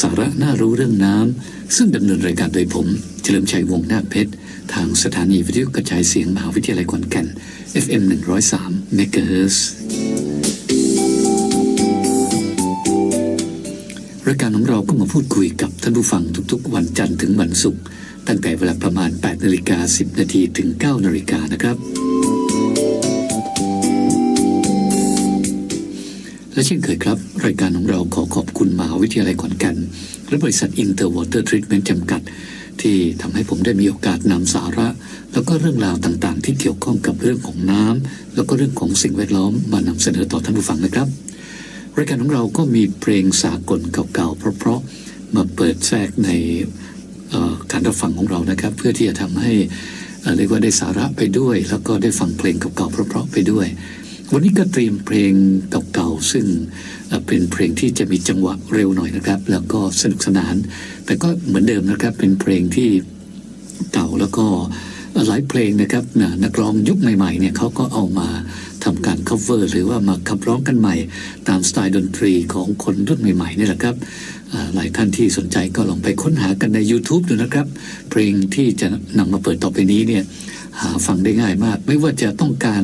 สาระน่ารู้เรื่องน้ำ ซึ่งดำเนินรายการโดยผม เฉลิมชัยวงศ์นาเพชร ทางสถานีวิทยุกระจายเสียงมหาวิทยาลัยขอนแก่น FM 103 MHz รายการของเราก็มาพูดคุยกับท่านผู้ฟังทุกๆ วันจันทร์ถึงวันศุกร์ตั้งแต่เวลาประมาณ8นาฬิกา10นาทีถึง9นาฬิกานะครับ และเช่นเคยครับ รายการของเราขอขอบคุณมหาวิทยาลัยขอนแก่น และบริษัทอินเตอร์วอเตอร์ทรีทเมนต์จำกัด ที่ทำให้ผมได้มีโอกาสนำสาระ แล้วก็เรื่องราวต่างๆ ที่เกี่ยวข้องกับเรื่องของน้ำแล้วก็เรื่องของสิ่งแวดล้อมมานำเสนอต่อท่านผู้ฟังนะครับ รายการของเราก็มีเพลงสากลเก่าๆเพราะๆมาเปิดแทรกในการรับฟังของเรานะครับ เพื่อที่จะทำให้เรียกว่าได้สาระไปด้วย แล้วก็ได้ฟังเพลงเก่าๆเพราะๆไปด้วย วันนี้ก็เตรียมเพลงเก่าๆซึ่งเป็นเพลงที่จะมีจังหวะเร็วหน่อยนะครับ แล้วก็สนุกสนาน แต่ก็เหมือนเดิมนะครับเป็นเพลงที่เก่าแล้วก็หลายเพลงนะครับน,นักร้องยุคใหม่ๆเนี่ยเขาก็เอามาทำการ cover หรือว่ามาขับร้องกันใหม่ ตามสไตล์ดนตรีของคนรุ่นใหม่ๆนี่แหละครับหลายท่านที่สนใจก็ลองไปค้นหากันใน YouTube ดูนะครับ เพลงที่จะนำมาเปิดต่อไปนี้เนี่ย หาฟังได้ง่ายมาก ไม่ว่าจะต้องการ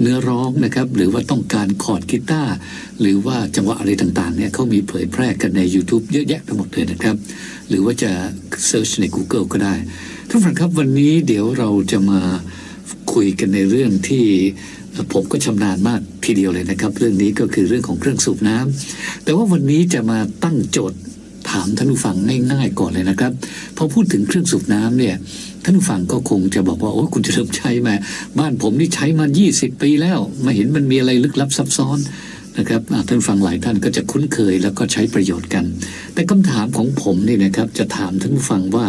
เนื้อร้องนะครับ หรือว่าต้องการคอร์ดกีตาร์หรือว่าจังหวะอะไรต่างๆเนี่ยเขามีเผยแพร่กันใน YouTube เยอะแยะไปหมดเลยนะครับ หรือว่าจะเซิร์ชใน Google ก็ได้ทุกท่านครับวันนี้เดี๋ยวเราจะมาคุยกันในเรื่องที่ผมก็ชำนาญมากทีเดียวเลยนะครับ เรื่องนี้ก็คือเรื่องของเครื่องสูบน้ำแต่ว่าวันนี้จะมาตั้งโจทย์ถามท่านผู้ฟังง่ายๆก่อนเลยนะครับพอพูดถึงเครื่องสูบน้ำเนี่ย ท่านผู้ฟังก็คงจะบอกว่าโอ้คุณจะเริ่มใช้มา บ้านผมนี่ใช้มา 20 ปีแล้วไม่เห็นมันมีอะไรลึกลับซับซ้อนนะครับท่านฟังหลายท่านก็จะคุ้นเคยแล้วก็ใช้ประโยชน์กัน แต่คำถามของผมนี่นะครับจะถามท่านผู้ฟังว่า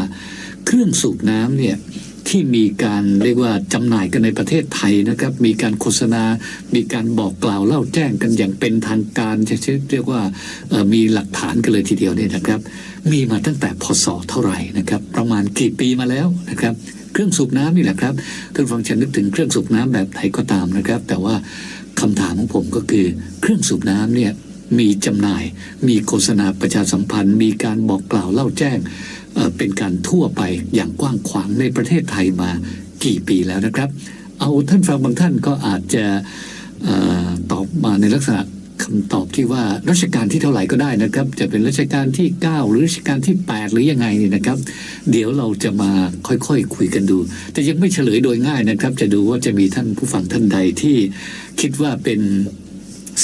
เครื่องสูบน้ำเนี่ย ที่มีการเรียกว่าจำหน่ายกันในประเทศไทยนะครับ มีการโฆษณา มีการบอกกล่าวเล่าแจ้งกันอย่างเป็นทางการเรียกว่ามีหลักฐานกันเลยทีเดียวเนี่ยนะครับ มีมาตั้งแต่พศเท่าไหร่นะครับ ประมาณกี่ปีมาแล้วนะครับ เครื่องสูบน้ำนี่แหละครับท่านฟังจะนึกถึงเครื่องสูบน้ำแบบไหนก็ตามนะครับ แต่ว่าคำถามของผมก็คือเครื่องสูบน้ำเนี่ยมีจำหน่าย มีโฆษณาประชาสัมพันธ์ มีการบอกกล่าวเล่าแจ้ง เป็นการทั่วไปอย่างกว้างขวางในประเทศไทยมากี่ปีแล้วนะครับ เอาท่านฟังบางท่านก็อาจจะอตอบมาในลักษณะคำตอบที่ว่ารัชกาลที่เท่าไหร่ก็ได้นะครับ จะเป็นรัชกาลที่ 9 หรือรัชกาลที่ 8 หรือยังไงนี่นะครับ เดี๋ยวเราจะมาค่อยๆคคุยกันดู แต่ยังไม่เฉลยโดยง่ายนะครับ จะดูว่าจะมีท่านผู้ฟังท่านใดที่คิดว่าเป็น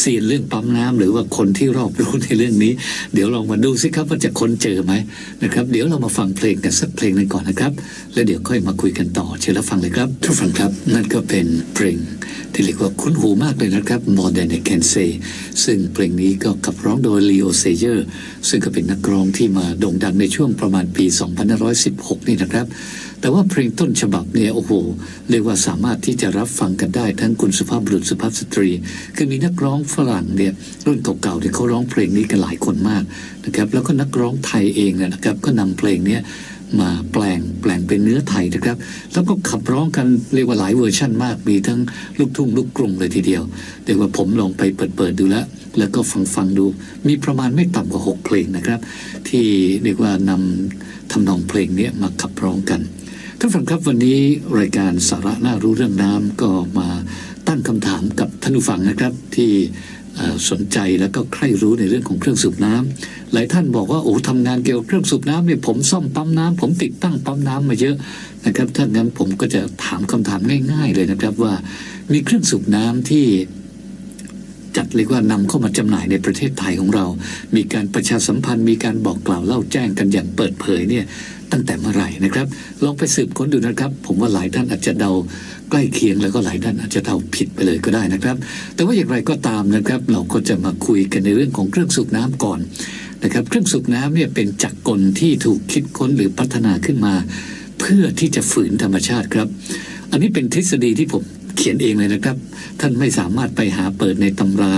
ซียนเรื่องปั๊มน้ำหรือว่าคนที่รอบรู้ในเรื่องนี้ เดี๋ยวลองมาดูสิครับว่าจะค้นเจอไหมนะครับเดี๋ยวเรามาฟังเพลงกันสักเพลงหนึ่งก่อนนะครับ แล้วเดี๋ยวค่อยมาคุยกันต่อเชิญรับฟังเลยครับทุกฟังครับ นั่นก็เป็นเพลงที่เรียกว่าคุ้นหูมากเลยนะครับ More Than I Can Say ซึ่งเพลงนี้ก็ขับร้องโดย Leo Sayer ซึ่งก็เป็นนักร้องที่มาโด่งดังในช่วงประมาณปี 2516 นี่นะครับ แต่ว่าเพลงต้นฉบับเนี่ยโอ้โหเรียกว่าสามารถที่จะรับฟังกันได้ทั้งคุณสุภาพบุรุษสุภาพสตรีคือมีนักร้องฝรั่งเนี่ยรุ่นเก่าๆเนี่ยเขาร้องเพลงนี้กันหลายคนมากนะครับแล้วก็นักร้องไทยเองเนยนะครับ ก็นำเพลงเนี้ยมาแปลงแปลงเป็นเนื้อไทยนะครับ แล้วก็ขับร้องกันเรียกว่าหลายเวอร์ชั่นมาก มีทั้งลูกทุ่งลูกกรุงเลยทีเดียวเรียกว่าผมลองไปเปิดเปิดดูแล้ว แล้วก็ฟังฟังดู มีประมาณไม่ต่ำกว่าหกเพลงนะครับ ที่เรียกว่านำทำนองเพลงนี้มาขับร้องกัน ท่านฟังครับวันนี้รายการสาระน่ารู้เรื่องน้ำก็มาตั้งคำถามกับท่านผู้ฟังนะครับที่สนใจแล้วก็ใคร่รู้ในเรื่องของเครื่องสูบน้ำหลายท่านบอกว่าโอ้ทำงานเกี่ยวกับเครื่องสูบน้ำเนี่ยผมซ่อมปั๊มน้ำผมติดตั้งปั๊มน้ำมาเยอะนะครับถ้างั้นผมก็จะถามคำถามง่าย ๆ เลยนะครับว่ามีเครื่องสูบน้ำที่จัดเรียกว่านำเข้ามาจำหน่ายในประเทศไทยของเรา มีการประชาสัมพันธ์ มีการบอกกล่าวเล่าแจ้งกันอย่างเปิดเผยเนี่ย ตั้งแต่เมื่อไหร่นะครับ ลองไปสืบค้นดูนะครับ ผมว่าหลายท่านอาจจะเดาใกล้เคียงแล้วก็หลายท่านอาจจะเดาผิดไปเลยก็ได้นะครับ แต่ว่าอย่างไรก็ตามนะครับ เราก็จะมาคุยกันในเรื่องของเครื่องสูบน้ำก่อนนะครับเครื่องสูบน้ำเนี่ยเป็นจักรกลที่ถูกคิดค้นหรือพัฒนาขึ้นมา เพื่อที่จะฝืนธรรมชาติครับ อันนี้เป็นทฤษฎีที่ผม เขียนเองเลยนะครับ ท่านไม่สามารถไปหาเปิดในตำรา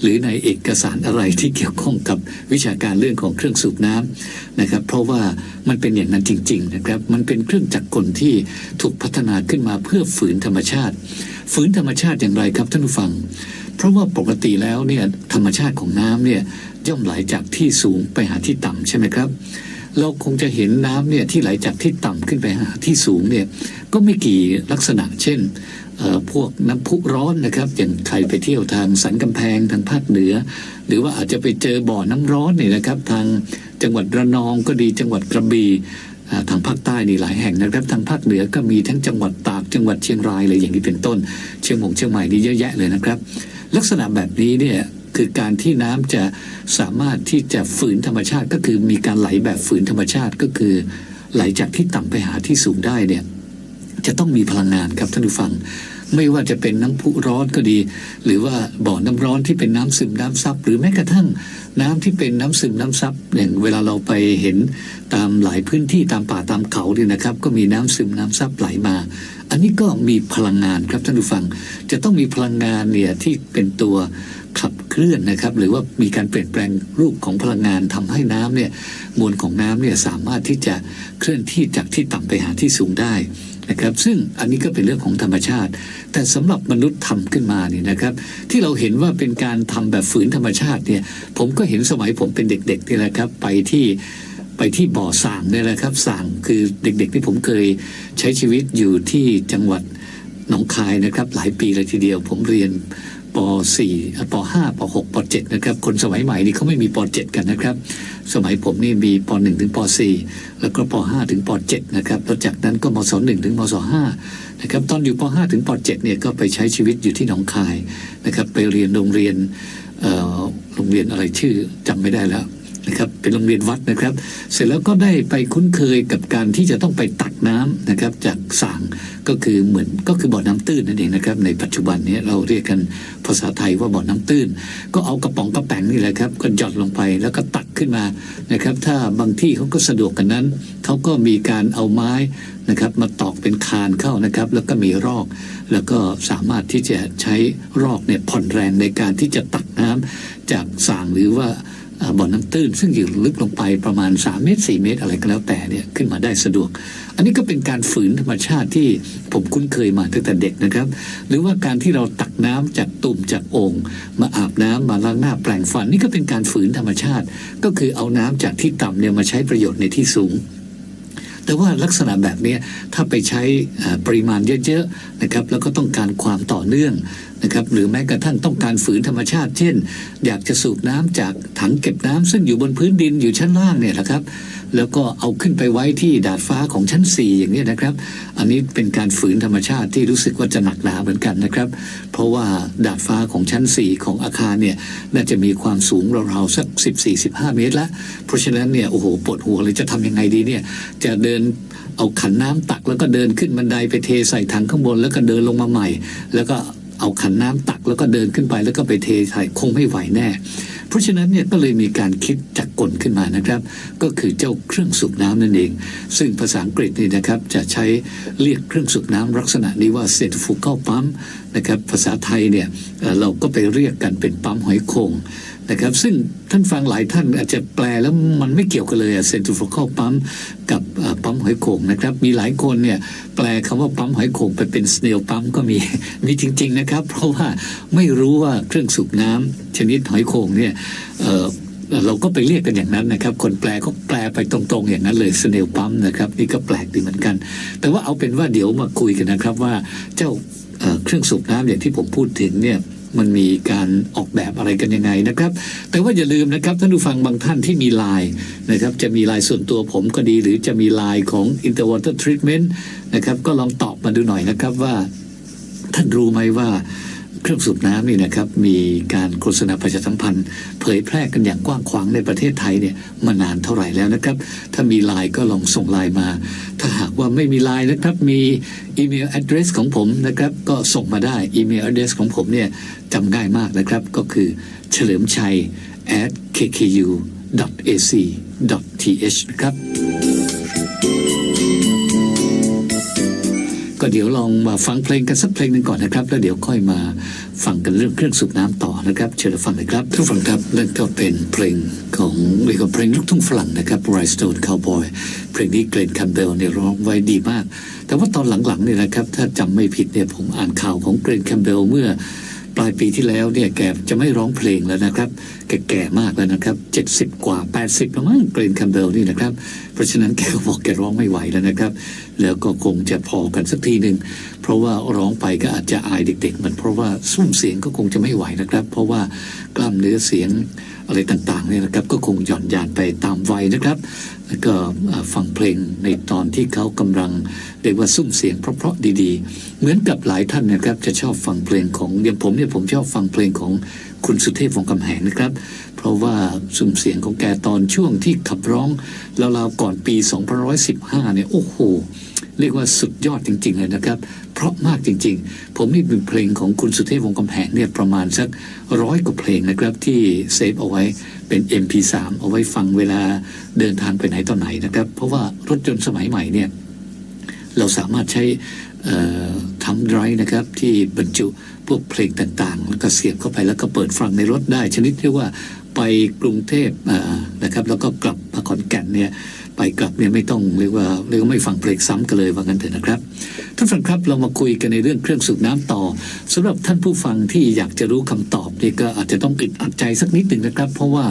หรือในเอกสารอะไรที่เกี่ยวข้องกับวิชาการเรื่องของเครื่องสูบน้ำนะครับ เพราะว่ามันเป็นอย่างนั้นจริง ๆ นะครับ มันเป็นเครื่องจักรกลที่ถูกพัฒนาขึ้นมาเพื่อฝืนธรรมชาติ ฝืนธรรมชาติอย่างไรครับท่านผู้ฟัง เพราะว่าปกติแล้วเนี่ยธรรมชาติของน้ำเนี่ยย่อมไหลจากที่สูงไปหาที่ต่ำใช่ไหมครับเราคงจะเห็นน้ำเนี่ยที่ไหลจากที่ต่ำขึ้นไปหาที่สูงเนี่ยก็ไม่กี่ลักษณะ เช่น พวกน้ำพุร้อนนะครับ อย่างใครไปเที่ยวทางสันกำแพงทางภาคเหนือ หรือว่าอาจจะไปเจอบ่อน้ำร้อนนี่นะครับ ทางจังหวัดระนองก็ดีจังหวัดกระบี่ทางภาคใต้นี่หลายแห่งนะครับ ทางภาคเหนือก็มีทั้งจังหวัดตากจังหวัดเชียงรายเลยอย่างนี้เป็นต้น เชียงหมงเชียงใหม่นี่เยอะแยะเลยนะครับ ลักษณะแบบนี้เนี่ยคือการที่น้ำจะสามารถที่จะฝืนธรรมชาติ ก็คือมีการไหลแบบฝืนธรรมชาติก็คือ ไหลจากที่ต่ำไปหาที่สูงได้เนี่ยจะต้องมีพลังงานครับท่านผู้ฟัง ไม่ว่าจะเป็นน้ำพุร้อนก็ดี หรือว่าบ่อน้ำร้อนที่เป็นน้ำซึมน้ำซับหรือแม้กระทั่งน้ำที่เป็นน้ำซึมน้ำซับอย่างเวลาเราไปเห็นตามหลายพื้นที่ตามป่าตามเขาเนี่ยนะครับ ก็มีน้ำซึมน้ำซับไหลมา อันนี้ก็มีพลังงานครับท่านผู้ฟัง จะต้องมีพลังงานเนี่ยที่เป็นตัวขับเคลื่อนนะครับ หรือว่ามีการเปลี่ยนแปลงรูปของพลังงานทำให้น้ำเนี่ยมวลของน้ำเนี่ยสามารถที่จะเคลื่อนที่จากที่ต่ำไปหาที่สูงได้ นะครับ ซึ่งอันนี้ก็เป็นเรื่องของธรรมชาติ แต่สำหรับมนุษย์ทำขึ้นมาเนี่ยนะครับ ที่เราเห็นว่าเป็นการทำแบบฝืนธรรมชาติเนี่ย ผมก็เห็นสมัยผมเป็นเด็กๆนี่แหละครับ ไปที่ไปที่บ่อส่างเนี่ยแหละครับส่างคือเด็กๆที่ผมเคยใช้ชีวิตอยู่ที่จังหวัดหนองคายนะครับ หลายปีเลยทีเดียวผมเรียน ป .4 ป .5 ป .6 ป .7 นะครับ คนสมัยใหม่นี่เขาไม่มีป .7 กันนะครับ สมัยผมนี่มีป .1 ถึงป .4 แล้วก็ป .5 ถึงป .7 นะครับแล้วจากนั้นก็มศ .1 ถึงมศ .5 นะครับตอนอยู่ป .5 ถึงป .7 เนี่ยก็ไปใช้ชีวิตอยู่ที่หนองคายนะครับไปเรียนโรงเรียนโรงเรียนอะไรชื่อจำไม่ได้แล้ว นะครับเป็นโรงเรียนวัดนะครับ เสร็จแล้วก็ได้ไปคุ้นเคยกับการที่จะต้องไปตักน้ำนะครับจากสางก็คือเหมือนก็คือบ่อน้ำตื้นนั่นเองนะครับในปัจจุบันนี้เราเรียกกันภาษาไทยว่าบ่อน้ำตื้น ก็เอากระป๋องกระแป๋งนี่แหละครับก็หยอดลงไปแล้วก็ตักขึ้นมานะครับ ถ้าบางที่เขาก็สะดวกกันนั้นเขาก็มีการเอาไม้นะครับมาตอกเป็นคานเข้านะครับ แล้วก็มีรอก แล้วก็สามารถที่จะใช้รอกเนี่ยผ่อนแรงในการที่จะตักน้ำจากสางหรือว่า บ่อน้ำตื้น ซึ่งอยู่ลึกลงไปประมาณ 3 เมตร 4 เมตรอะไรก็แล้วแต่เนี่ยขึ้นมาได้สะดวก อันนี้ก็เป็นการฝืนธรรมชาติที่ผมคุ้นเคยมาตั้งแต่เด็กนะครับ หรือว่าการที่เราตักน้ำจากตุ่มจากโอ่งมาอาบน้ำมาล้างหน้าแปรงฟันนี่ก็เป็นการฝืนธรรมชาติ ก็คือเอาน้ำจากที่ต่ำเนี่ยมาใช้ประโยชน์ในที่สูงแต่ว่าลักษณะแบบนี้ถ้าไปใช้ปริมาณเยอะๆนะครับแล้วก็ต้องการความต่อเนื่อง นะครับหรือแม้กระทั่งต้องการฝืนธรรมชาติ เช่น อยากจะสูบน้ำจากถังเก็บน้ำซึ่งอยู่บนพื้นดินอยู่ชั้นล่างเนี่ยนะครับ แล้วก็เอาขึ้นไปไว้ที่ดาดฟ้าของชั้น 4 อย่างเนี้ยนะครับ อันนี้เป็นการฝืนธรรมชาติที่รู้สึกว่าจะหนักหนาเหมือนกันนะครับ เพราะว่าดาดฟ้าของชั้น 4 ของอาคารเนี่ยน่าจะมีความสูงราวๆสัก 14-15 เมตรละเพราะฉะนั้นเนี่ยโอ้โหปวดหัวเลยจะทำยังไงดีเนี่ยจะเดินเอาขันน้ำตักแล้วก็เดินขึ้นบันไดไปเทใส่ถังข้างบนแล้วก็เดินลงมาใหม่ แล้วก็ เอาขันน้ำตักแล้วก็เดินขึ้นไปแล้วก็ไปเทใส่คงไม่ไหวแน่ เพราะฉะนั้นเนี่ยก็เลยมีการคิดจักกลขึ้นมานะครับ ก็คือเจ้าเครื่องสูบน้ำนั่นเอง ซึ่งภาษาอังกฤษนี่นะครับจะใช้เรียกเครื่องสูบน้ำลักษณะนี้ว่า centrifugal pump นะครับภาษาไทยเนี่ยเอ่อเราก็ไปเรียกกันเป็นปั๊มหอยโขง นะครับ ซึ่งท่านฟังหลายท่านอาจจะแปลแล้วมันไม่เกี่ยวกันเลยอะ centrifugal pump กับปั๊มหอยโขงนะครับ มีหลายคนเนี่ยแปลคำว่าปั๊มหอยโขงไปเป็น snail pump ก็มีมีจริง ๆนะครับ เพราะว่าไม่รู้ว่าเครื่องสูบน้ำชนิดหอยโขงเนี่ยเเราก็ไปเรียกกันอย่างนั้นนะครับ คนแปลก็แปลไปตรงๆอย่างนั้นเลยสเนลปั๊มนะครับ นี่ก็แปลกดีเหมือนกัน แต่ว่าเอาเป็นว่าเดี๋ยวมาคุยกันนะครับว่าเจ้าเครื่องสูบน้ำอย่างที่ผมพูดถึงเนี่ย มันมีการออกแบบอะไรกันยังไงนะครับ แต่ว่าอย่าลืมนะครับท่านผู้ฟังบางท่านที่มีไลน์นะครับ จะมีไลน์ส่วนตัวผมก็ดี หรือจะมีไลน์ของ Interwater Treatment นะครับ ก็ลองตอบมาดูหน่อยนะครับว่า ท่านรู้ไหมว่า เครื่องสูบน้ำนี่นะครับ มีการโฆษณาประชาสัมพันธ์เผยแพร่กันอย่างกว้างขวางในประเทศไทยเนี่ยมานานเท่าไหร่แล้วนะครับ ถ้ามีไลน์ก็ลองส่งไลน์มา ถ้าหากว่าไม่มีไลน์นะครับ มีอีเมล address ของผมนะครับ ก็ส่งมาได้อีเมล address ของผมเนี่ยจำง่ายมากนะครับ ก็คือเฉลิมชัย at kku ac th นะครับ ก็เดี๋ยวลองมาฟังเพลงกันสักเพลงหนึ่งก่อนนะครับ แล้วเดี๋ยวค่อยมาฟังกันเรื่องเครื่องสูบน้ำต่อนะครับ เชิญฟังเลยครับทุกฟังครับนั่นก็เป็นเพลงของเรียกว่าเพลงลูกทุ่งฝรั่งนะครับ Ride Stone Cowboy เพลงนี้เกรนคัมเบลเนี่ยร้องไว้ดีมาก แต่ว่าตอนหลังๆเนี่ยนะครับ ถ้าจำไม่ผิดเนี่ยผมอ่านข่าวของเกรนคัมเบลเมื่อ ปลายปีที่แล้วเนี่ยแกจะไม่ร้องเพลงแล้วนะครับ แกแก่มากแล้วนะครับเจ็ดสิบกว่าแปดสิบแมั้งเกรนคัมเบลนี่นะครับ เพราะฉะนั้นแกก็บอกแกร้องไม่ไหวแล้วนะครับ แล้วก็คงจะพอกันสักทีหนึ่งเพราะว่าร้องไปก็อาจจะอายเด็ก ๆ มันเพราะว่าซุ้มเสียงก็คงจะไม่ไหวนะครับ เพราะว่ากล้ามเนื้อเสียงอะไรต่างๆเนี่ยนะครับ ก็คงหย่อนยานไปตามวัยนะครับ ก็ฟังเพลงในตอนที่เขากำลังเรียกว่าซุ้มเสียงเพราะๆดีๆ เหมือนกับหลายท่านนะครับจะชอบฟังเพลงของอย่างผมเนี่ยผมชอบฟังเพลงของคุณสุเทพวงศ์กำแหงนะครับ เพราะว่าซุ้มเสียงของแกตอนช่วงที่ขับร้องราวๆก่อนปี2515เนี่ยโอ้โหเรียกว่าสุดยอดจริง ๆ เลยนะครับ เพราะมากจริง ๆ ผมนี่เป็นเพลงของคุณสุเทพวงศ์กำแหงเนี่ยประมาณสักร้อยกว่าเพลงนะครับที่เซฟเอาไว้ เป็น MP3 เอาไว้ฟังเวลาเดินทางไปไหนต่อไหนนะครับ เพราะว่ารถยนต์สมัยใหม่เนี่ยเราสามารถใช้ทำไดร์นะครับ ที่บรรจุพวกเพลงต่างๆ แล้วก็เสียบเข้าไปแล้วก็เปิดฟังในรถได้ ชนิดที่ว่าไปกรุงเทพนะครับ แล้วก็กลับมาขอนแก่นเนี่ย ไปกลับเนี่ยไม่ต้องเรียกว่าเรียกว่าไม่ฟังเพลงซ้ำกันเลยว่างั้นเถอะนะครับท่านฟังครับเรามาคุยกันในเรื่องเครื่องสูบน้ำต่อสำหรับท่านผู้ฟังที่อยากจะรู้คำตอบนี่ก็อาจจะต้องอึดอัดใจสักนิดหนึ่งนะครับ เพราะว่า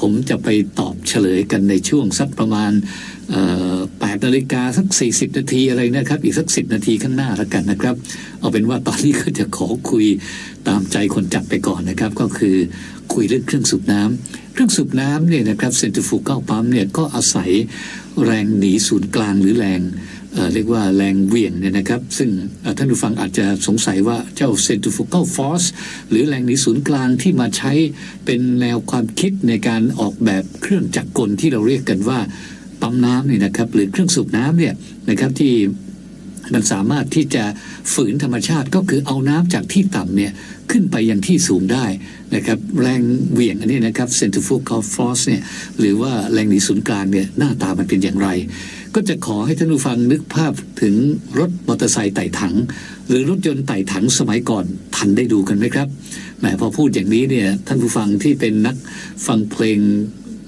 ผมจะไปตอบเฉลยกันในช่วงสักประมาณเอ่อ8นาฬิกาสัก 40 นาทีอะไรนะครับ อีกสัก 10 นาทีข้างหน้าแล้วกันนะครับ เอาเป็นว่าตอนนี้ก็จะขอคุย ตามใจคนจัดไปก่อนนะครับ ก็คือคุยเรื่องเครื่องสูบน้ำเครื่องสูบน้ำเนี่ยนะครับเซนติฟูเก้าปั๊มเนี่ยก็อาศัยแรงหนีศูนย์กลางหรือแรงเเรียกว่าแรงเวียงเนี่ยนะครับ ซึ่งท่านผู้ฟังอาจจะสงสัยว่าเจ้า centrifugal force หรือแรงหนีศูนย์กลางที่มาใช้เป็นแนวความคิดในการออกแบบเครื่องจักรกลที่เราเรียกกันว่าปั๊มน้ำเนี่ยนะครับหรือเครื่องสูบน้ำเนี่ยนะครับที่มันสามารถที่จะฝืนธรรมชาติก็คือเอาน้ำจากที่ต่ำเนี่ย ขึ้นไปยังที่สูงได้นะครับแรงเหวี่ยงอันนี้นะครับ centrifugal force เนี่ยหรือว่าแรงหนีศูนย์กลางเนี่ยหน้าตามันเป็นอย่างไร ก็จะขอให้ท่านผู้ฟังนึกภาพถึงรถมอเตอร์ไซค์ไต่ถัง หรือรถยนต์ไต่ถังสมัยก่อนทันได้ดูกันไหมครับแหมพอพูดอย่างนี้เนี่ยท่านผู้ฟังที่เป็นนักฟังเพลง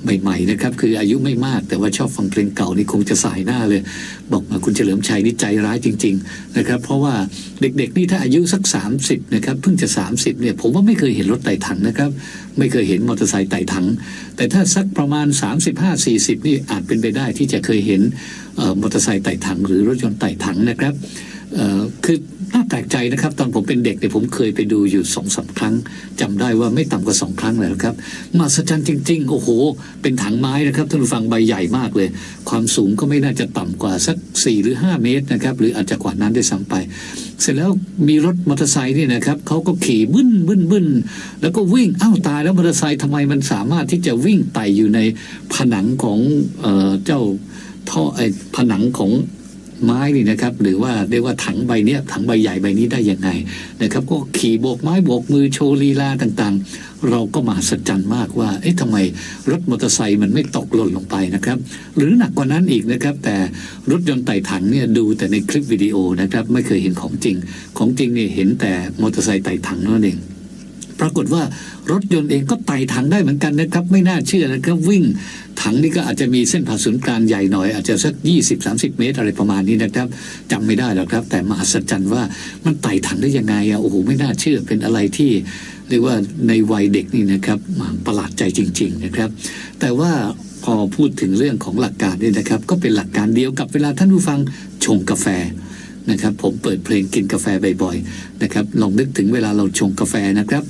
ใหม่ๆนะครับ คืออายุไม่มากแต่ว่าชอบฟังเพลงเก่านี่คงจะสายหน้าเลย บอกมาคุณเฉลิมชัยนี่ใจร้ายจริง ๆ นะครับ เพราะว่าเด็กๆนี่ถ้าอายุสัก 30นะครับเพิ่งจะ 30เนี่ยผมว่าไม่เคยเห็นรถไต่ถังนะครับ ไม่เคยเห็นมอเตอร์ไซค์ไต่ถัง แต่ถ้าสักประมาณ 35-40 นี่อาจเป็นไปได้ที่จะเคยเห็นมอเตอร์ไซค์ไต่ถังหรือรถยนต์ไต่ถังนะครับคือ น่าแปลกใจนะครับ ตอนผมเป็นเด็กเนี่ยผมเคยไปดูอยู่สองสามครั้งจำได้ว่าไม่ต่ำกว่าสองครั้งเลยนะครับมหัศจรรย์จริง ๆ โอ้โห เป็นถังไม้นะครับท่านผู้ฟังใบใหญ่มากเลย ความสูงก็ไม่น่าจะต่ำกว่าสักสี่หรือห้าเมตรนะครับ หรืออาจจะกว่านั้นได้วยซ้ำไป เสร็จแล้วมีรถมอเตอร์ไซค์เนี่ยนะครับเขาก็ขี่บึ้นบึ้นบึ้นแล้วก็วิ่งอ้าวตายแล้วมอเตอร์ไซค์ทำไมมันสามารถที่จะวิ่งไต่อยู่ในผนังของเออเจ้าท่อไอ้ผนังของ ไม้นี่นะครับ หรือว่าเรียกว่าถังใบเนี้ยถังใบใหญ่ใบนี้ได้ยังไงนะครับ ก็ขี่โบกไม้โบกมือโชว์ลีลาต่างๆ เราก็มหัศจรรย์มากว่า เอ๊ะทำไมรถมอเตอร์ไซค์มันไม่ตกหล่นลงไปนะครับ หรือหนักกว่านั้นอีกนะครับ แต่รถยนต์ไต่ถังเนี่ยดูแต่ในคลิปวิดีโอนะครับ ไม่เคยเห็นของจริง ของจริงเนี่ยเห็นแต่มอเตอร์ไซค์ไต่ถังนั่นเอง ปรากฏว่ารถยนต์เองก็ไต่ถังได้เหมือนกันนะครับ ไม่น่าเชื่อนะครับวิ่งถังนี่ก็อาจจะมีเส้นผ่าศูนย์กลางใหญ่หน่อย อาจจะสัก 20-30 เมตรอะไรประมาณนี้นะครับจำไม่ได้หรอกครับ แต่มหัศจรรย์ว่ามันไต่ถังได้ยังไงอะโอ้โหไม่น่าเชื่อเป็นอะไรที่เรียกว่าในวัยเด็กนี่นะครับประหลาดใจจริง ๆนะครับ แต่ว่าพอพูดถึงเรื่องของหลักการนี่นะครับ ก็เป็นหลักการเดียวกับเวลาท่านผู้ฟังชงกาแฟ นะครับ ผมเปิดเพลงกินกาแฟบ่อยๆนะครับลองนึกถึงเวลาเราชงกาแฟนะครับ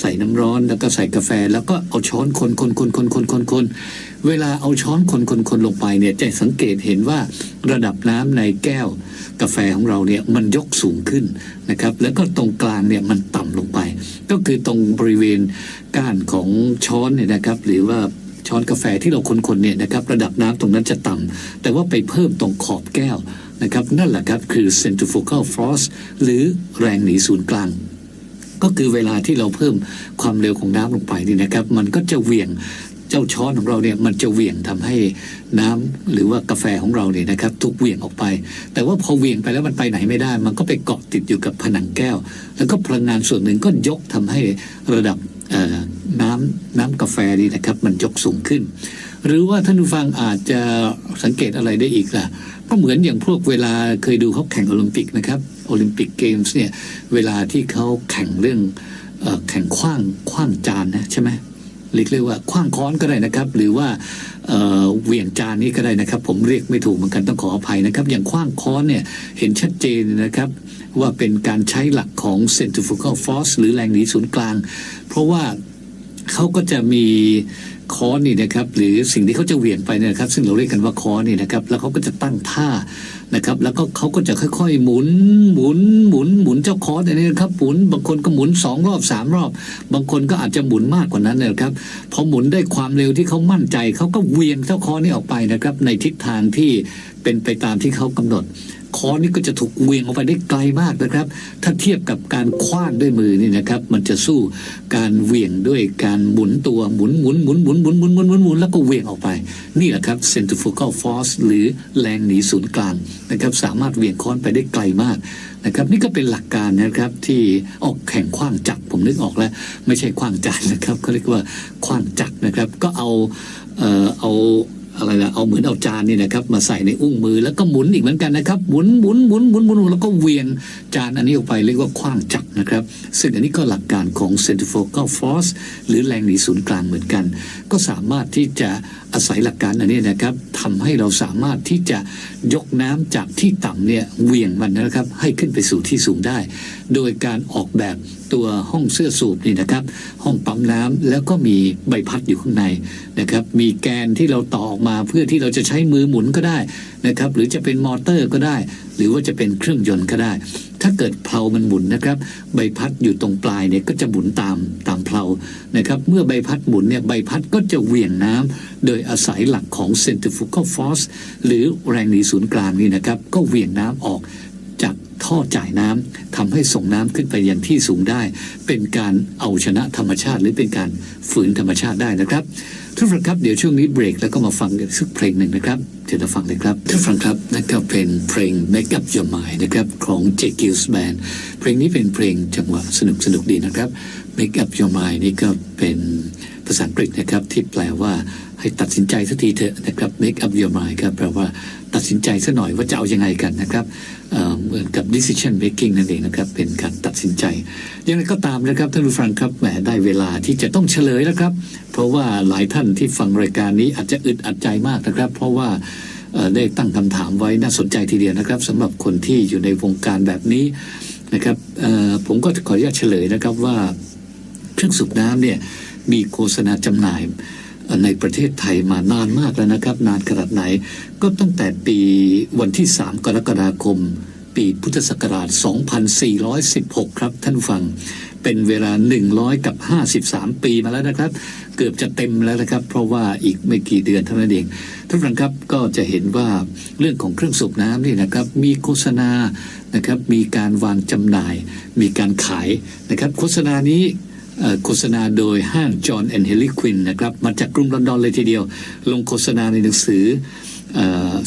ใส่น้ำร้อนแล้วก็ใส่กาแฟ แล้วก็เอาช้อนคนคนคนคนคนคนคนเวลาเอาช้อนคนคนคนลงไปเนี่ยจะสังเกตเห็นว่าระดับน้ำในแก้ว กาแฟของเราเนี่ยมันยกสูงขึ้นนะครับ แล้วก็ตรงกลางเนี่ยมันต่ำลงไป ก็คือตรงบริเวณก้านของช้อนเนี่ยนะครับ หรือว่าช้อนกาแฟที่เราคนๆเนี่ยนะครับระดับน้ำตรงนั้นจะต่ำแต่ว่าไปเพิ่มตรงขอบแก้ว นะครับ นั่นแหละครับคือ centrifugal force หรือแรงหนีศูนย์กลาง ก็คือเวลาที่เราเพิ่มความเร็วของน้ำลงไปนี่นะครับ มันก็จะเหวี่ยงเจ้าช้อนของเราเนี่ยมันจะเหวี่ยงทำให้น้ำหรือว่ากาแฟของเราเนี่ยนะครับถูกเหวี่ยงออกไป แต่ว่าพอเหวี่ยงไปแล้วมันไปไหนไม่ได้ มันก็ไปเกาะติดอยู่กับผนังแก้ว แล้วก็พลังงานส่วนหนึ่งก็ยกทำให้ระดับน้ำน้ำกาแฟนี่นะครับ มันยกสูงขึ้น หรือว่าท่านผู้ฟังอาจจะสังเกตอะไรได้อีกล่ะก็เหมือนอย่างพวกเวลาเคยดูเขาแข่งโอลิมปิกนะครับโอลิมปิกเกมส์เนี่ยเวลาที่เขาแข่งเรื่องอแข่งขว้างขว้างจานนะใช่ไหมเรียกเรียกว่าขว้างค้อนก็ได้นะครับ หรือว่าเหวี่ยงจานนี้ก็ได้นะครับ ผมเรียกไม่ถูกเหมือนกันต้องขออภัยนะครับ อย่างขว้างค้อนเนี่ยเห็นชัดเจนนะครับ ว่าเป็นการใช้หลักของ centrifugal force หรือแรงหนีศูนย์กลาง เพราะว่าเขาก็จะมี ค้อนนี่นะครับหรือสิ่งที่เขาจะเหวี่ยงไปเนี่ยนะครับ ซึ่งเราเรียกกันว่าค้อนนี่นะครับ แล้วเขาก็จะตั้งท่านะครับ แล้วก็เขาก็จะค่อยๆ หมุนหมุนหมุนหมุนเจ้าค้อนอันนี้นะครับหมุนบางคนก็หมุนสองรอบสามรอบ บางคนก็อาจจะหมุนมากกว่านั้นนะครับพอหมุนได้ความเร็วที่เขามั่นใจเขาก็เวียงเจ้าค้อนนี้ออกไปนะครับ ในทิศทางที่เป็นไปตามที่เขากำหนด ค้อนนี่ก็จะถูกเวียงออกไปได้ไกลมากนะครับ ถ้าเทียบกับการคว้านด้วยมือนี่นะครับ มันจะสู้การเวียงด้วยการหมุนตัวหมุนหมุนหมุนหมุนหมุนหมุนหมุนหมุนหมุนแล้วก็เวียงออกไป นี่แหละครับ centrifugal force หรือแรงหนีศูนย์กลางนะครับ สามารถเวียงค้อนไปได้ไกลมากนะครับนี่ก็เป็นหลักการนะครับที่ออกแข่งขว้างจักผมนึกออกแล้ว ไม่ใช่ขว้างจานนะครับเขาเรียกว่าขว้างจักนะครับ ก็เอาเอ่อเอา อะไรนะเอาเหมือนเอาจานนี่นะครับ มาใส่ในอุ้งมือแล้วก็หมุนอีกเหมือนกันนะครับหมุนหมุนหมุนหมุนหมุนแล้วก็เวียงจานอันนี้ออกไปเรียกว่าคว้างจักรนะครับ ซึ่งอันนี้ก็หลักการของ centrifugal force หรือแรงหนีศูนย์กลางเหมือนกัน ก็สามารถที่จะ อาศัยหลักการอันนี้นะครับทำให้เราสามารถที่จะยกน้ำจากที่ต่ำเนี่ยเหวี่ยงมันนะครับ ให้ขึ้นไปสู่ที่สูงได้ โดยการออกแบบตัวห้องเสื้อสูบนี่นะครับ ห้องปั๊มน้ำแล้วก็มีใบพัดอยู่ข้างในนะครับ มีแกนที่เราต่อออกมาเพื่อที่เราจะใช้มือหมุนก็ได้นะครับ หรือจะเป็นมอเตอร์ก็ได้ หรือว่าจะเป็นเครื่องยนต์ก็ได้ ถ้าเกิดเพลามันหมุนนะครับ ใบพัดอยู่ตรงปลายเนี่ยก็จะหมุนตามตามเพลานะครับ เมื่อใบพัดหมุนเนี่ยใบพัดก็จะเหวี่ยงน้ำโดยอาศัยหลักของ centrifugal force หรือแรงหนีศูนย์กลางนี่นะครับ ก็เหวี่ยงน้ำออกจากท่อจ่ายน้ำทำให้ส่งน้ำขึ้นไปยังที่สูงได้ เป็นการเอาชนะธรรมชาติหรือเป็นการฝืนธรรมชาติได้นะครับ ทุกท่านครับเดี๋ยวช่วงนี้เบรกแล้วก็มาฟังกันสักเพลงหนึ่งนะครับเดี๋ยวเราฟังเลยครับทุกท่านครับนั่นก็เป็นเพลง Make Up Your Mind นะครับของ J. Gills Band เพลงนี้เป็นเพลงจังหวะสนุกสนุกดีนะครับ Make Up Your Mind นี่ก็เป็น ภาษาอังกฤษนะครับที่แปลว่าให้ตัดสินใจสักทีเถอะนะครับ Make Up Your Mind ครับแปลว่าตัดสินใจซะหน่อยว่าจะเอาอยังไงกันนะครับเหมือนกับ decision making นั่นเองนะครับ เป็นการตัดสินใจยังไงก็ตามนะครับท่านผู้ฟังครับแหมได้เวลาที่จะต้องเฉลยแล้วครับ เพราะว่าหลายท่านที่ฟังรายการนี้อาจจะอึดอัดใจมากนะครับ เพราะว่าได้ตั้งคำถามไว้น่าสนใจทีเดียวนะครับสำหรับคนที่อยู่ในวงการแบบนี้นะครับผมก็ขออนุญาตเฉลยนะครับว่าเครื่องสูบน้ำเนี่ย มีโฆษณาจำหน่ายในประเทศไทยมานานมากแล้วนะครับ นานขนาดไหน ก็ตั้งแต่ปีวันที่ 3 กรกฎาคม ปีพุทธศักราช 2416 ครับท่านฟัง เป็นเวลา 100 กับ 53 ปีมาแล้วนะครับ เกือบจะเต็มแล้วนะครับ เพราะว่าอีกไม่กี่เดือนเท่านั้นเองท่านฟังครับก็จะเห็นว่าเรื่องของเครื่องสูบน้ำนี่นะครับ มีโฆษณานะครับ มีการวางจำหน่าย มีการขายนะครับ โฆษณานี้ โฆษณาโดยห้างจอห์นแอนเฮลิควินนะครับ มาจากกรุงลอนดอนเลยทีเดียว ลงโฆษณาในหนังสืออ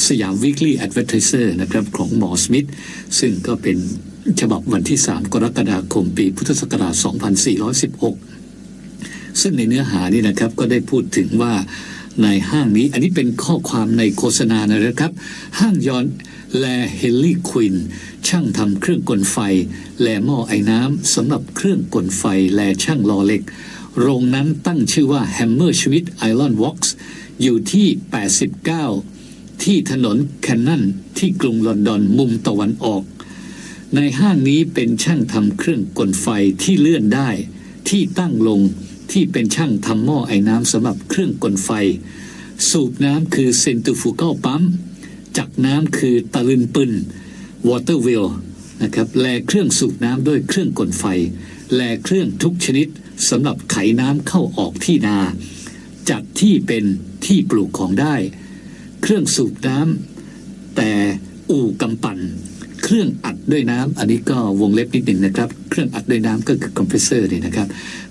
สยาม Weekly Advertiser นะครับของหมอสมิธซึ่งก็เป็นฉบับวันที่ 3 กรกฎาคมปีพุทธศักราช 2416 ซึ่งในเนื้อหานี่นะครับก็ได้พูดถึงว่าในห้างนี้ อันนี้เป็นข้อความในโฆษณานะครับ ห้างยอนแลเฮลลี่ควิน ช่างทำเครื่องกลไฟ แลหม้อไอ้น้ำสำหรับเครื่องกลไฟแลช่างลอเหล็ก โรงนั้นตั้งชื่อว่า Hammer Schmidt Iron Works อยู่ที่ 89 ที่ถนนแคนนันที่กรุงลอนดอนมุมตะวันออก ในห้างนี้เป็นช่างทำเครื่องกลไฟที่เลื่อนได้ ที่ตั้งลงที่เป็นช่างทำหม้อไอ้น้ำสำหรับเครื่องกลไฟ สูบน้ำคือเซนตูฟูเกลปั๊มจักน้ำคือตะลึนปึน วอเตอร์วิลนะครับแลเครื่องสูบน้ำด้วยเครื่องกลไฟ แลเครื่องทุกชนิดสำหรับไขน้ำเข้าออกที่นา จัดที่เป็นที่ปลูกของได้ เครื่องสูบน้ำแต่อู่กำปั่น เครื่องอัดด้วยน้ำอันนี้ก็วงเล็บนิดหนึ่งนะครับ เครื่องอัดด้วยน้ำก็คือคอมเพรสเซอร์นี่นะครับ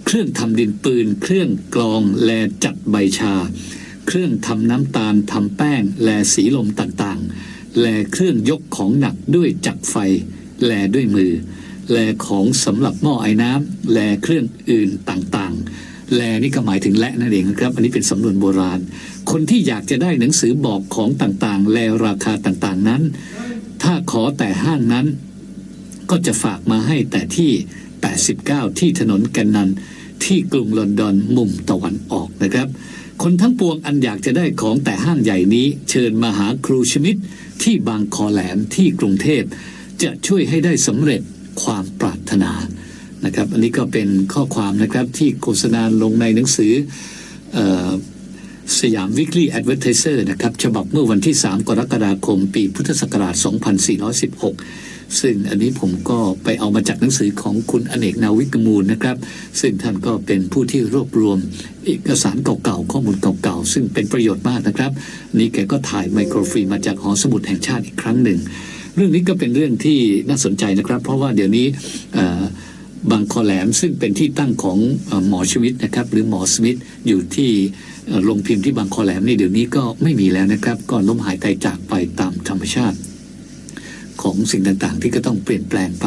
เครื่องทำดินปืน เครื่องกรองแลจัดใบชา เครื่องทำน้ำตาลทำแป้ง แลสีลมต่างๆ แลเครื่องยกของหนักด้วยจักรไฟ แลด้วยมือ แลของสำหรับหม้อไอ้น้ำแลเครื่องอื่นต่างๆ แลนี่ก็หมายถึงและนั่นเองนะครับ อันนี้เป็นสำนวนโบราณ คนที่อยากจะได้หนังสือบอกของต่างๆ แลราคาต่างๆนั้น ถ้าขอแต่ห้างนั้น ก็จะฝากมาให้แต่ที่ 89 ที่ถนนแกนนันที่กรุงลอนดอนมุมตะวันออกนะครับ คนทั้งปวงอันอยากจะได้ของแต่ห้างใหญ่นี้ เชิญมาหาครูชมิด ที่บางคอแหลมที่กรุงเทพ จะช่วยให้ได้สำเร็จความปรารถนานะครับ อันนี้ก็เป็นข้อความนะครับที่โฆษณาลงในหนังสืออสยาม Weekly Advertiser นะครับฉบับเมื่อวันที่ 3 กรกฎาคม ปีพุทธศักราช 2416 ซึ่งอันนี้ผมก็ไปเอามาจากหนังสือของคุณอเนกนาวิกมูลนะครับ ซึ่งท่านก็เป็นผู้ที่รวบรวมเอกสารเก่าๆ ข้อมูลเก่าๆ ซึ่งเป็นประโยชน์มากนะครับ นี่แกก็ถ่ายไมโครฟิล์มมาจากหอสมุดแห่งชาติอีกครั้งหนึ่ง เรื่องนี้ก็เป็นเรื่องที่น่าสนใจนะครับ เพราะว่าเดี๋ยวนี้บางคอแหลมซึ่งเป็นที่ตั้งของหมอชวิตนะครับหรือหมอสมิธอยู่ที่โรงพิมพ์ที่บางคอแหลมนี่เดี๋ยวนี้ก็ไม่มีแล้วนะครับ ก็ล้มหายตายจากไปตามธรรมชาติ ของสิ่งต่างๆ ที่ก็ต้องเปลี่ยนแปลงไป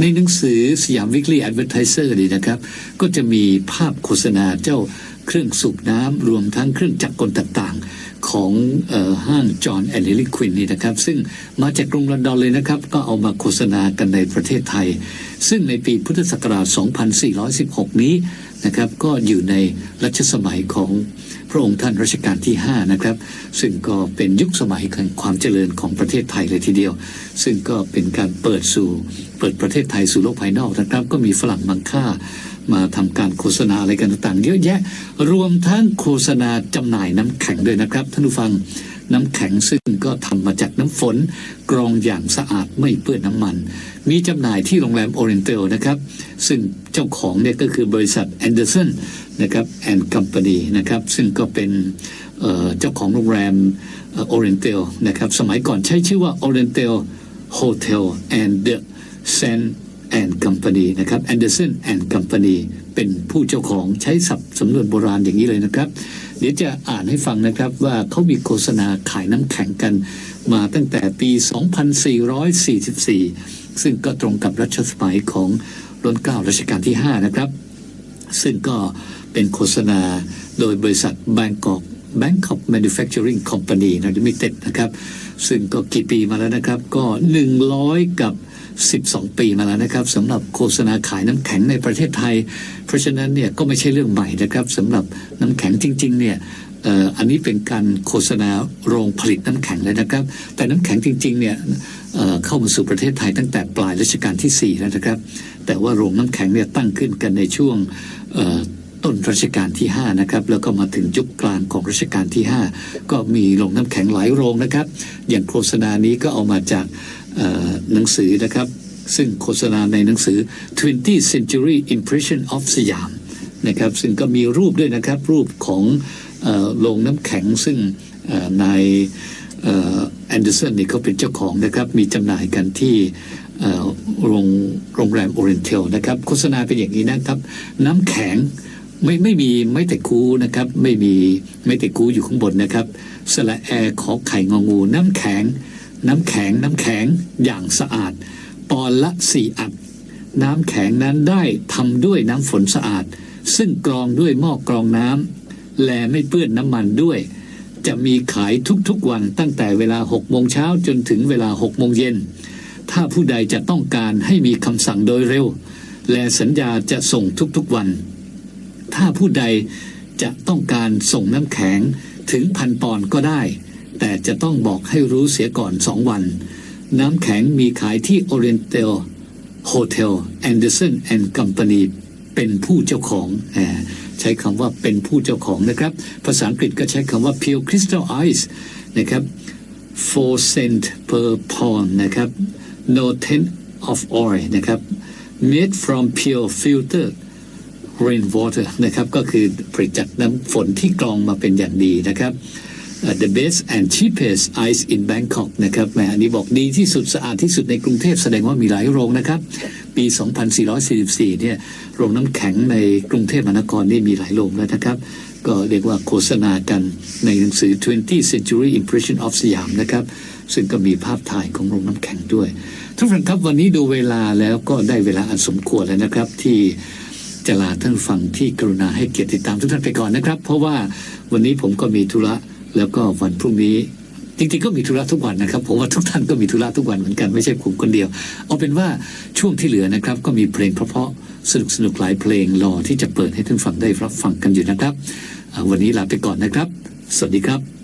ในหนังสือสยาม Weekly Advertiser นี่นะครับ ก็จะมีภาพโฆษณาเจ้าเครื่องสูบน้ำรวมทั้งเครื่องจักรกลต่างๆ ของออห้างจอห์นแอนเด์ลิควินนี่นะครับ ซึ่งมาจากกรุงลอนดอนเลยนะครับ ก็เอามาโฆษณากันในประเทศไทย ซึ่งในปีพุทธศักราช 2416 นี้นะครับ ก็อยู่ในรัชสมัยของ พระองค์ท่านรัชกาลที่ 5 นะครับ ซึ่งก็เป็นยุคสมัยแห่งความเจริญของประเทศไทยเลยทีเดียว ซึ่งก็เป็นการเปิดสู่เปิดประเทศไทยสู่โลกภายนอกนะครับ ก็มีฝรั่งมังค่ามาทำการโฆษณาอะไรกันต่างๆ เยอะแยะ รวมทั้งโฆษณาจำหน่ายน้ำแข็งด้วยนะครับท่านผู้ฟัง น้ำแข็งซึ่งก็ทำมาจากน้ำฝน กรองอย่างสะอาดไม่เปื้อนน้ำมัน มีจำหน่ายที่โรงแรมโอเรนเตลนะครับ ซึ่งเจ้าของเนี่ยก็คือบริษัทแอนเดอร์สันนะครับแอนด์คัมพานีนะครับ ซึ่งก็เป็นเจ้าของโรงแรมโอเรนเตลนะครับ สมัยก่อนใช้ชื่อว่า Oriental Hotel and the San and Company นะครับ Anderson and Company เป็นผู้เจ้าของใช้ศัพท์สำนวนโบราณอย่างนี้เลยนะครับ เดี๋ยวจะอ่านให้ฟังนะครับว่าเขามีโฆษณาขายน้ำแข็งกัน มาตั้งแต่ปี 2444 ซึ่งก็ตรงกับรัชสมัยของรัชเกล้ารัชกาลที่ 5 นะครับ ซึ่งก็เป็นโฆษณาโดยบริษัท Bangkok Bangkok Manufacturing Company นะ Limited นะครับ ซึ่งก็กี่ปีมาแล้วนะครับ ก็ 100 กับ 12 ปีมาแล้วนะครับสำหรับโฆษณาขายน้ำแข็งในประเทศไทย เพราะฉะนั้นเนี่ยก็ไม่ใช่เรื่องใหม่นะครับสำหรับน้ำแข็งจริงๆเนี่ยอันนี้เป็นการโฆษณาโรงผลิตน้ำแข็งเลยนะครับ แต่น้ำแข็งจริงๆเนี่ยเเข้ามาสู่ประเทศไทยตั้งแต่ปลายรัชกาลที่ 4 แล้วนะครับ แต่ว่าโรงน้ำแข็งเนี่ยตั้งขึ้นกันในช่วงต้นรัชกาลที่ 5 นะครับ แล้วก็มาถึงยุคกลางของรัชกาลที่ 5 ก็มีโรงน้ำแข็งหลายโรงนะครับ อย่างโฆษณานี้ก็เอามาจาก หนังสือนะครับ ซึ่งโฆษณาในหนังสือ 20th Century Impression of สยามนะครับ ซึ่งก็มีรูปด้วยนะครับ รูปของโรงน้ำแข็งซึ่งนายแอนเดอร์สันนี่เขาเป็นเจ้าของนะครับ มีจำหน่ายกันที่โรงโรงแรมโอเรนเทลนะครับ โฆษณาเป็นอย่างนี้นะครับ น้ำแข็งไม่ไม่มีไม่แต่คูนะครับ ไม่มีไม่แต่คูอยู่ข้างบนนะครับสระแอร์ขอไข่งองู น้ำแข็ง น้ำแข็งน้ำแข็งอย่างสะอาด ปอนละสี่อัด น้ำแข็งนั้นได้ทำด้วยน้ำฝนสะอาด ซึ่งกรองด้วยหม้อกรองน้ำและไม่เปื้อนน้ำมันด้วย จะมีขายทุกๆวันตั้งแต่เวลา6โมงเช้าจนถึงเวลา6โมงเย็น ถ้าผู้ใดจะต้องการให้มีคำสั่งโดยเร็ว และสัญญาจะส่งทุกๆวัน ถ้าผู้ใดจะต้องการส่งน้ำแข็งถึงพันปอนก็ได้ แต่จะต้องบอกให้รู้เสียก่อนสองวัน น้ำแข็งมีขายที่ Oriental Hotel Anderson and Company เป็นผู้เจ้าของใช้คำว่าเป็นผู้เจ้าของนะครับ ภาษาอังกฤษก็ใช้คำว่า pure crystal ice นะครับ4 cent per pound นะครับ no tent of oil นะครับ made from pure filtered rainwater นะครับ ก็คือผลิตจากน้ำฝนที่กรองมาเป็นอย่างดีนะครับ the best and cheapest ice in Bangkok นะครับแหมอันนี้บอกดีที่สุดสะอาดที่สุดในกรุงเทพแสดงว่ามีหลายโรงนะครับ ปี 2444 เนี่ยโรงน้ำแข็งในกรุงเทพมหานครนี่มีหลายโรงแล้วนะครับ ก็เรียกว่าโฆษณากันในหนังสือ 20th Century Impression of สยามนะครับ ซึ่งก็มีภาพถ่ายของโรงน้ำแข็งด้วยทุกท่านครับวันนี้ดูเวลาแล้วก็ได้เวลาอันสมควรแล้วนะครับที่จะลาท่านฟังที่กรุณาให้เกียรติติดตามทุกท่านไปก่อนนะครับ เพราะว่าวันนี้ผมก็มีธุระ แล้วก็วันพรุ่งนี้จริงๆก็มีธุระทุกวันนะครับผมว่าทุกท่านก็มีธุระทุกวันเหมือนกันไม่ใช่ผมคนเดียว เอาเป็นว่าช่วงที่เหลือนะครับ ก็มีเพลงเพราะๆสนุกๆหลายเพลงรอที่จะเปิดให้ท่านฟังได้รับฟังกันอยู่นะครับ วันนี้ลาไปก่อนนะครับ สวัสดีครับ